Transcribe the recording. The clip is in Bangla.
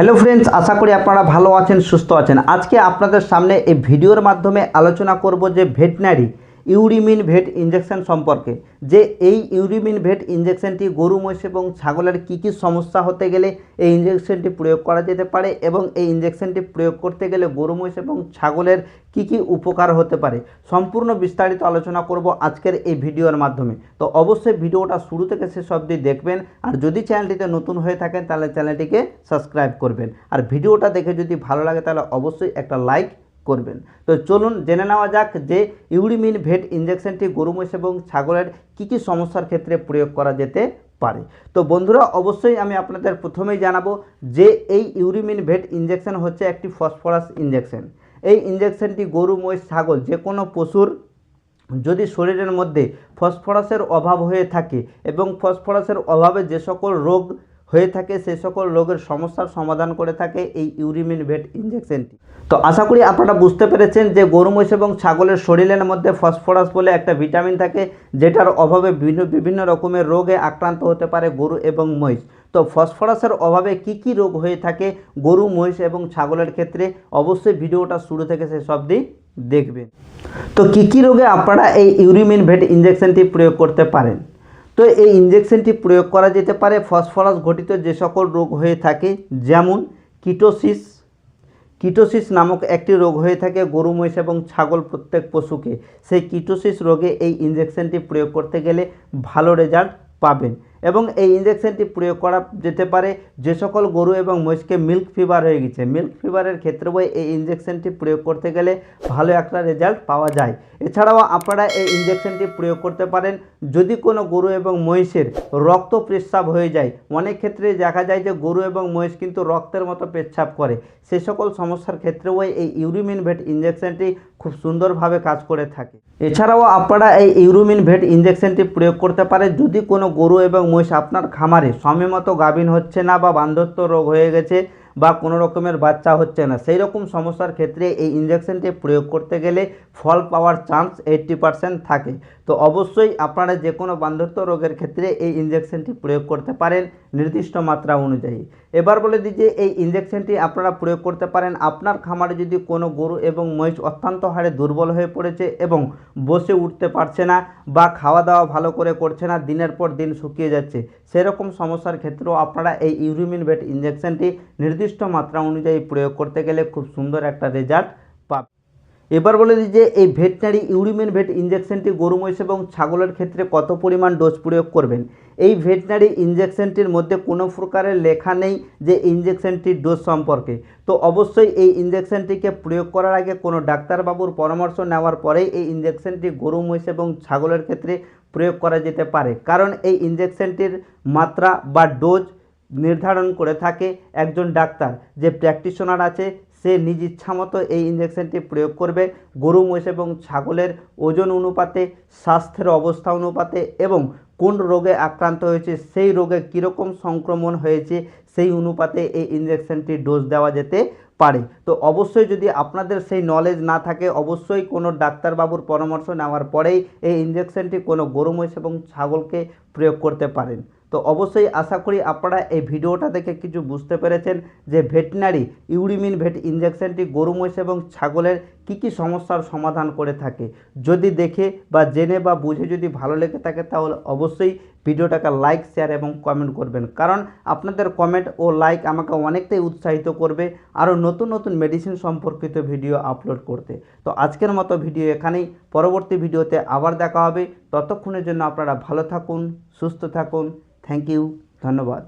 হ্যালো ফ্রেন্ডস আশা করি আপনারা ভালো আছেন, সুস্থ আছেন। আজকে আপনাদের সামনে এই ভিডিওর মাধ্যমে আলোচনা করব যে ভেটনারি ইউরিমিন ভেট ইঞ্জেকশন সম্পর্কে, যে এই ইউরিমিন ভেট ইঞ্জেকশনটি গরু, মহিষ এবং ছাগলের কী কী সমস্যা হতে গেলে এই ইঞ্জেকশনটি প্রয়োগ করা যেতে পারে এবং এই ইঞ্জেকশনটি প্রয়োগ করতে গেলে গরু, মহিষ এবং ছাগলের কী কী উপকার হতে পারে, সম্পূর্ণ বিস্তারিত আলোচনা করব আজকের এই ভিডিওর মাধ্যমে। তো অবশ্যই ভিডিওটা শুরু থেকে শেষ অবধি দেখবেন, আর যদি চ্যানেলটিতে নতুন হয়ে থাকেন তাহলে চ্যানেলটিকে সাবস্ক্রাইব করবেন। আর ভিডিওটা দেখে যদি ভালো লাগে তাহলে অবশ্যই একটা লাইক করবেন। তো চলুন জেনে নেওয়া যাক যে ইউরিমিন ভেট ইঞ্জেকশনটি গরু মোষ এবং ছাগলের কী কী সমস্যার ক্ষেত্রে প্রয়োগ করা যেতে পারে। তো বন্ধুরা, অবশ্যই আমি আপনাদের প্রথমেই জানাব যে এই ইউরিমিন ভেট ইঞ্জেকশন হচ্ছে একটি ফসফরাস ইঞ্জেকশন এই ইঞ্জেকশনটি গরু, মহিষ, ছাগল যে কোনো পশুর যদি শরীরের মধ্যে ফসফরাসের অভাব হয়ে থাকে এবং ফসফরাসের অভাবে যে সকল রোগ হয়ে থাকে সেই সকল রোগের সমস্যার সমাধান করে থাকে এই ইউরিমিন ভেট ইঞ্জেকশনটি তো আশা করি আপনারা বুঝতে পেরেছেন যে গরু, মহিষ এবং ছাগলের শরীরের মধ্যে ফসফরাস বলে একটা ভিটামিন থাকে, যেটার অভাবে বিভিন্ন বিভিন্ন রকমের রোগে আক্রান্ত হতে পারে গরু এবং মহিষ। তো ফসফরাসের অভাবে কি কি রোগ হয়ে থাকে গরু, মহিষ এবং ছাগলের ক্ষেত্রে, অবশ্যই ভিডিওটা শুরু থেকে শেষ অবধি দেখবেন। তো কী কী রোগে আপনারা এই ইউরিমিন ভেট ইঞ্জেকশনটি প্রয়োগ করতে পারেন? তো এই ইঞ্জেকশনটি প্রয়োগ করা যেতে পারে ফসফরাস ঘটিত যে সকল রোগ হয়ে থাকে, যেমন কিটোসিস কিটোসিস নামক একটি রোগ হয়ে থাকে গরু, মহিষ এবং ছাগল প্রত্যেক পশুকে। সেই কিটোসিস রোগে এই ইঞ্জেকশনটি প্রয়োগ করতে গেলে ভালো রেজাল্ট পাবেন। এবং এই ইঞ্জেকশনটি প্রয়োগ করা যেতে পারে যে সকল গরু এবং মহিষকে মিল্ক ফিভার হয়ে গেছে। মিল্ক ফিভারের ক্ষেত্রেও এই ইঞ্জেকশনটি প্রয়োগ করতে গেলে ভালো একটা রেজাল্ট পাওয়া যায়। এছাড়াও আপনারা এই ইঞ্জেকশনটি প্রয়োগ করতে পারেন যদি কোনো গরু এবং মহিষের রক্ত পেচ্ছাপ হয়ে যায়। অনেক ক্ষেত্রে দেখা যায় যে গরু এবং মহিষ কিন্তু রক্তের মতো পেচ্ছাপ করে। সে সকল সমস্যার ক্ষেত্রেও এই ইউরিমিন ভেট ইঞ্জেকশনটি খুব সুন্দরভাবে কাজ করে থাকে। এছাড়াও আপনারা এই ইউরিমিন ভেট ইঞ্জেকশনটি প্রয়োগ করতে পারে যদি কোনো গরু এবং মহিষ আপনার খামারে সময়মতো গাভিন হচ্ছে না বা বান্ধত্ব রোগ হয়ে গেছে বা কোনো রকমের বাচ্চা হচ্ছে না। সেই রকম সমস্যার ক্ষেত্রে এই ইঞ্জেকশনটি প্রয়োগ করতে গেলে ফল পাওয়ার চান্স এইট্টি পারসেন্ট থাকে। তো অবশ্যই আপনারা যে কোনো বান্ধত্ব রোগের ক্ষেত্রে এই ইঞ্জেকশনটি প্রয়োগ করতে পারেন নির্দিষ্ট মাত্রা অনুযায়ী। এবার বলে দিই যে এই ইঞ্জেকশনটি আপনারা প্রয়োগ করতে পারেন। আপনার খামারে যদি কোনো গরু এবং মহিষ অত্যন্ত হারে দুর্বল হয়ে পড়েছে এবং বসে উঠতে পারছে না বা খাওয়া দাওয়া ভালো করে করছে না, দিনের পর দিন শুকিয়ে যাচ্ছে, সেরকম সমস্যার ক্ষেত্রেও আপনারা এই ইউরিমিন বেট ইঞ্জেকশনটি নির্দিষ্ট মাত্রা অনুযায়ী প্রয়োগ করতে গেলে খুব সুন্দর একটা রেজাল্ট পাবে। এবার বলে দিই যে এই ভেটনারি ইউরিমিন ভেট ইঞ্জেকশনটি গরু, মহিষ এবং ছাগলের ক্ষেত্রে কত পরিমাণ ডোজ প্রয়োগ করবেন? এই ভেটনারি ইঞ্জেকশনটির মধ্যে কোনো প্রকারের লেখা নেই যে ইঞ্জেকশনটির ডোজ সম্পর্কে। তো অবশ্যই এই ইঞ্জেকশনটিকে প্রয়োগ করার আগে কোনো ডাক্তারবাবুর পরামর্শ নেওয়ার পরেই এই ইঞ্জেকশনটি গরু, মহিষ এবং ছাগলের ক্ষেত্রে প্রয়োগ করা যেতে পারে। কারণ এই ইঞ্জেকশনটির মাত্রা বা ডোজ নির্ধারণ করে থাকে একজন ডাক্তার। যে প্র্যাকটিশনার আছে, সে নিজ ইচ্ছা মতো এই ইঞ্জেকশনটি প্রয়োগ করবে। গরু, মহিষ এবং ছাগলের ওজন অনুপাতে, স্বাস্থ্যের অবস্থা অনুপাতে এবং কোন রোগে আক্রান্ত হয়েছে, সেই রোগে কীরকম সংক্রমণ হয়েছে, সেই অনুপাতে এই ইঞ্জেকশনটি ডোজ দেওয়া যেতে পারে। তো অবশ্যই যদি আপনাদের সেই নলেজ না থাকে, অবশ্যই কোনো ডাক্তারবাবুর পরামর্শ নেওয়ার পরেই এই ইঞ্জেকশনটি কোনো গরু, মহিষ এবং ছাগলকে প্রয়োগ করতে পারেন। তো অবশ্যই আশা করি আপনারা এই ভিডিওটা দেখে কিছু বুঝতে পেরেছেন যে ভেটেনারি ইউরিমিন ভেট ইঞ্জেকশনটি গরু, মহিষ এবং ছাগলের কী কী সমস্যার সমাধান করে থাকে। যদি দেখে বা জেনে বা বুঝে যদি ভালো লেগে থাকে, তাহলে অবশ্যই ভিডিওটাকে লাইক শেয়ার এবং কমেন্ট করবেন। কারণ আপনাদের কমেন্ট ও লাইক আমাকে অনেকটাই উৎসাহিত করবে আরও নতুন নতুন মেডিসিন সম্পর্কিত ভিডিও আপলোড করতে। তো আজকের মতো ভিডিও এখানেই। পরবর্তী ভিডিওতে আবার দেখা হবে। ততক্ষণের জন্য আপনারা ভালো থাকুন, সুস্থ থাকুন। থ্যাংক ইউ ধন্যবাদ।